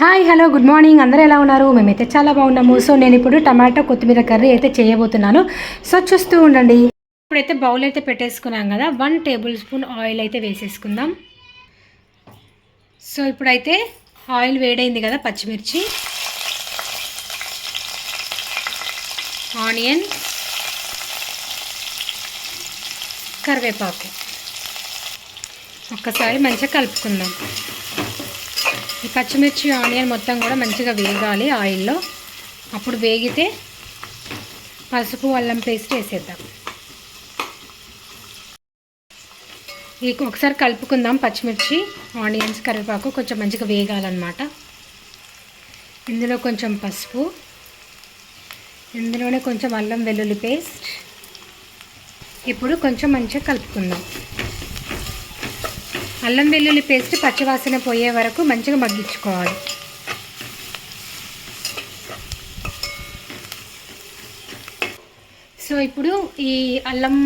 Hi hello good morning అందరూ ఎలా ఉన్నారు? మేమైతే చాలా బాగున్నాము. సో నేను ఇప్పుడు టమాటో కొత్తిమీర కర్రీ అయితే చేయబోతున్నాను. సో చూస్తూ ఉండండి. ఇప్పుడైతే బౌల్ అయితే పెట్టేసుకున్నాం కదా. వన్ టేబుల్ స్పూన్ ఆయిల్ అయితే వేసేసుకుందాం. సో ఇప్పుడైతే ఆయిల్ వేడైంది కదా పచ్చిమిర్చి. ఆనియన్ కరివేపాకు. ఒక్కసారి మంచిగా కలుపుకుందాం. ఈ పచ్చిమిర్చి ఆనియన్ మొత్తం కూడా మంచిగా వేగాలి ఆయిల్లో. అప్పుడు వేగితే పసుపు అల్లం పేస్ట్ వేసేద్దాం. ఈ ఒకసారి కలుపుకుందాం పచ్చిమిర్చి ఆనియన్స్ కరివేపాకు కొంచెం మంచిగా వేగాలన్నమాట. ఇందులో కొంచెం పసుపు ఇందులోనే కొంచెం అల్లం వెల్లుల్లి పేస్ట్. ఇప్పుడు కొంచెం మంచిగా కలుపుకుందాం. అల్లం వెల్లుల్లి పేస్ట్ పచ్చివాసన పోయే వరకు మంచిగా మగ్గించుకోవాలి. సో ఇప్పుడు ఈ అల్లం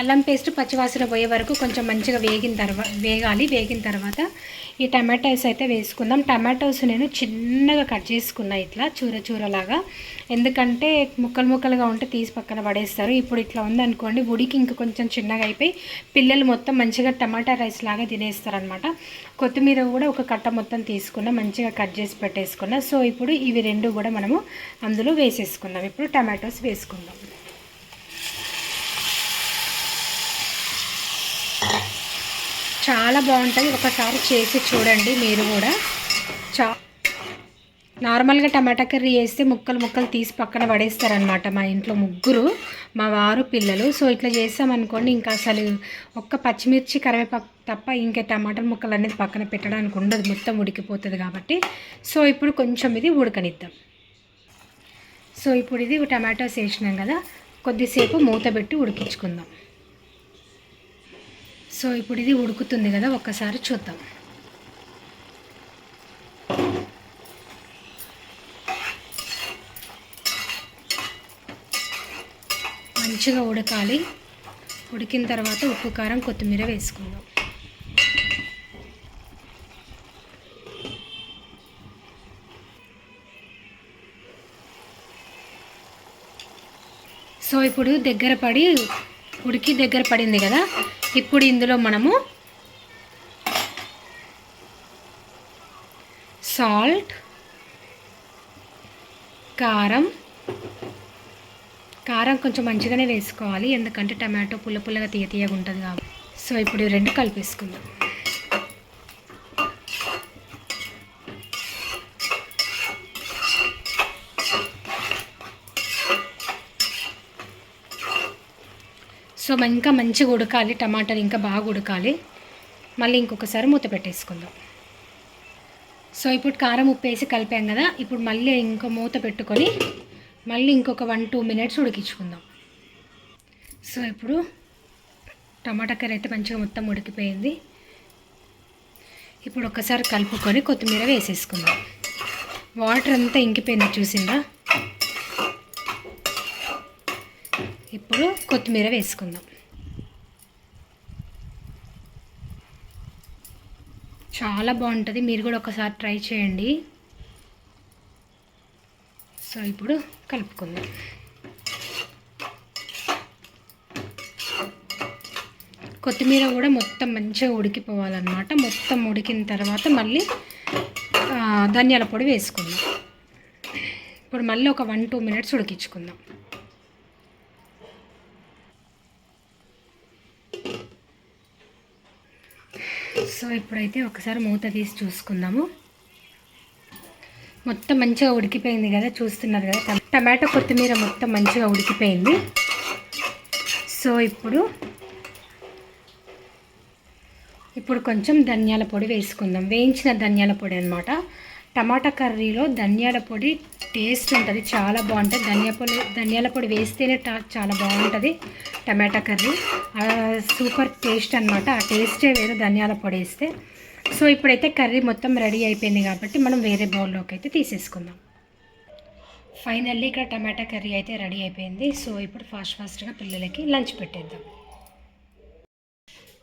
అల్లం పేస్ట్ పచ్చివాసన పోయే వరకు కొంచెం మంచిగా వేగిన తర్వాత వేగాలి. వేగిన తర్వాత ఈ టమాటోస్ అయితే వేసుకుందాం. టమాటోస్ నేను చిన్నగా కట్ చేసుకున్నా ఇట్లా చూర చూరలాగా. ఎందుకంటే ముక్కలు ముక్కలుగా ఉంటే తీసి పక్కన పడేస్తారు. ఇప్పుడు ఇట్లా ఉందనుకోండి ఉడికి ఇంక కొంచెం చిన్నగా అయిపోయి పిల్లలు మొత్తం మంచిగా టమాటా రైస్ లాగా తినేస్తారనమాట. కొత్తిమీర కూడా ఒక కట్ట మొత్తం తీసుకున్న మంచిగా కట్ చేసి పెట్టేసుకున్నా. సో ఇప్పుడు ఇవి రెండు కూడా మనము అందులో వేసేసుకుందాం. ఇప్పుడు టమాటోస్ వేసుకుందాం. చాలా బాగుంటుంది ఒకసారి చేసి చూడండి మీరు కూడా. చా నార్మల్గా టమాటా కర్రీ వేస్తే ముక్కలు ముక్కలు తీసి పక్కన పడేస్తారనమాట మా ఇంట్లో ముగ్గురు మా వారు పిల్లలు. సో ఇట్లా చేస్తామనుకోండి ఇంకా అసలు ఒక్క పచ్చిమిర్చి కరివేపాకు తప్ప ఇంకా టమాటా ముక్కలు అనేది పక్కన పెట్టడానికి ఉండదు. మొత్తం ఉడికిపోతుంది కాబట్టి. సో ఇప్పుడు కొంచెం ఇది ఉడకనిద్దాం. సో ఇప్పుడు ఇది టమాటోస్ వేసినాం కదా. కొద్దిసేపు మూత పెట్టి ఉడికించుకుందాం. సో ఇప్పుడు ఇది ఉడుకుతుంది కదా ఒక్కసారి చూద్దాం. మంచిగా ఉడకాలి. ఉడికిన తర్వాత ఉప్పు కారం కొత్తిమీర వేసుకుందాం. సో ఇప్పుడు దగ్గర పడి ఉడికి దగ్గర పడింది కదా ఇప్పుడు ఇందులో మనము సాల్ట్ కారం కారం కొంచెం మంచిగానే వేసుకోవాలి ఎందుకంటే టమాటో పుల్ల పుల్లగా తీయ తీయగా ఉంటుంది కాబట్టి. సో ఇప్పుడు ఈ రెండు కలిపేసుకుందాం. సో ఇంకా మంచిగా ఉడకాలి టమాటాలు ఇంకా బాగా ఉడకాలి. మళ్ళీ ఇంకొకసారి మూత పెట్టేసుకుందాం. సో ఇప్పుడు కారం ఉప్పు వేసి కలిపాం కదా ఇప్పుడు మళ్ళీ ఇంకో మూత పెట్టుకొని మళ్ళీ ఇంకొక వన్ టూ మినిట్స్ ఉడికించుకుందాం. సో ఇప్పుడు టమాటా కర్రీ అయితే మంచిగా మొత్తం ఉడికిపోయింది. ఇప్పుడు ఒకసారి కలుపుకొని కొత్తిమీర వేసేసుకుందాం. వాటర్ అంతా ఇంకిపోయింది చూసిందా? ఇప్పుడు కొత్తిమీర వేసుకుందాం. చాలా బాగుంటుంది. మీరు కూడా ఒకసారి ట్రై చేయండి. సో ఇప్పుడు కలుపుకుందాం. కొత్తిమీర కూడా మొత్తం మంచిగా ఉడికిపోవాలన్నమాట. మొత్తం ఉడికిన తర్వాత మళ్ళీ ధనియాల పొడి వేసుకుందాం. ఇప్పుడు మళ్ళీ ఒక వన్ టూ మినిట్స్ ఉడికించుకుందాం. సో ఇప్పుడైతే ఒకసారి మూత తీసి చూసుకుందాము. మొత్తం మంచిగా ఉడికిపోయింది కదా చూస్తున్నారు కదా. టమాటో కొత్తిమీర మొత్తం మంచిగా ఉడికిపోయింది. సో ఇప్పుడు ఇప్పుడు కొంచెం ధనియాల పొడి వేసుకుందాం. వేయించిన ధనియాల పొడి అనమాట టమాటా కర్రీలో ధనియాల పొడి టేస్ట్ ఉంటుంది చాలా బాగుంటుంది. ధనియా పొడి ధనియాల పొడి వేస్తేనే చాలా బాగుంటుంది టమాటా కర్రీ. సూపర్ టేస్ట్ అనమాట ఆ టేస్టే వేరు ధనియాల పొడి వేస్తే. సో ఇప్పుడైతే కర్రీ మొత్తం రెడీ అయిపోయింది కాబట్టి మనం వేరే బౌల్లోకి అయితే తీసేసుకుందాం. ఫైనల్లీ ఇక్కడ టమాటా కర్రీ అయితే రెడీ అయిపోయింది. సో ఇప్పుడు ఫాస్ట్ ఫాస్ట్గా పిల్లలకి లంచ్ పెట్టేద్దాం.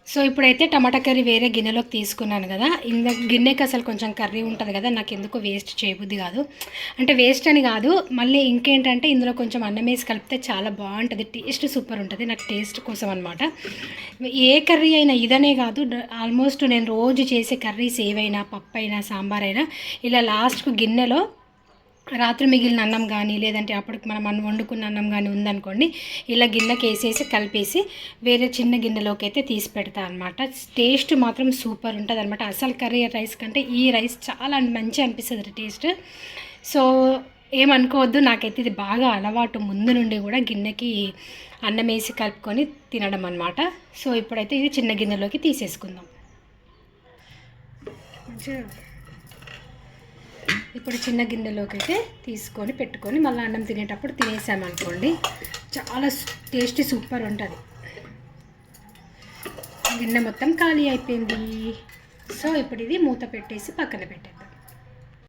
సో ఇప్పుడైతే టమాటా కర్రీ వేరే గిన్నెలోకి తీసుకున్నాను కదా. ఇంద గిన్నెకి అసలు కొంచెం కర్రీ ఉంటుంది కదా నాకు ఎందుకు వేస్ట్ చేయబుద్ది కాదు. అంటే వేస్ట్ అని కాదు మళ్ళీ ఇంకేంటంటే ఇందులో కొంచెం అన్నం వేసి కలిపితే చాలా బాగుంటుంది టేస్ట్ సూపర్ ఉంటుంది నాకు టేస్ట్ కోసం అనమాట ఏ కర్రీ అయినా ఇదనే కాదు ఆల్మోస్ట్ నేను రోజు చేసే కర్రీస్ ఏవైనా పప్పు అయినా సాంబార్ అయినా ఇలా లాస్ట్కు గిన్నెలో రాత్రి మిగిలిన అన్నం కానీ లేదంటే అప్పటికి మనం మనం వండుకున్న అన్నం కానీ ఉందనుకోండి ఇలా గిన్నెకి వేసేసి కలిపేసి వేరే చిన్న గిన్నెలోకి అయితే తీసి పెడతా అనమాట టేస్ట్ మాత్రం సూపర్ ఉంటుంది అనమాట అసలు కర్రీ రైస్ కంటే ఈ రైస్ చాలా మంచి అనిపిస్తుంది టేస్ట్. సో ఏమనుకోవద్దు. నాకైతే ఇది బాగా అలవాటు. ముందు నుండి కూడా గిన్నెకి అన్నం వేసి కలుపుకొని తినడం అనమాట సో ఇప్పుడైతే ఇది చిన్న గిన్నెలోకి తీసేసుకుందాం. మంచిగా ఇప్పుడు చిన్న గిన్నెలోకి అయితే తీసుకొని పెట్టుకొని మళ్ళీ అన్నం తినేటప్పుడు తినేసామనుకోండి చాలా టేస్టీ సూపర్ ఉంటుంది. గిన్నె మొత్తం ఖాళీ అయిపోయింది. సో ఇప్పుడు ఇది మూత పెట్టేసి పక్కన పెట్టాను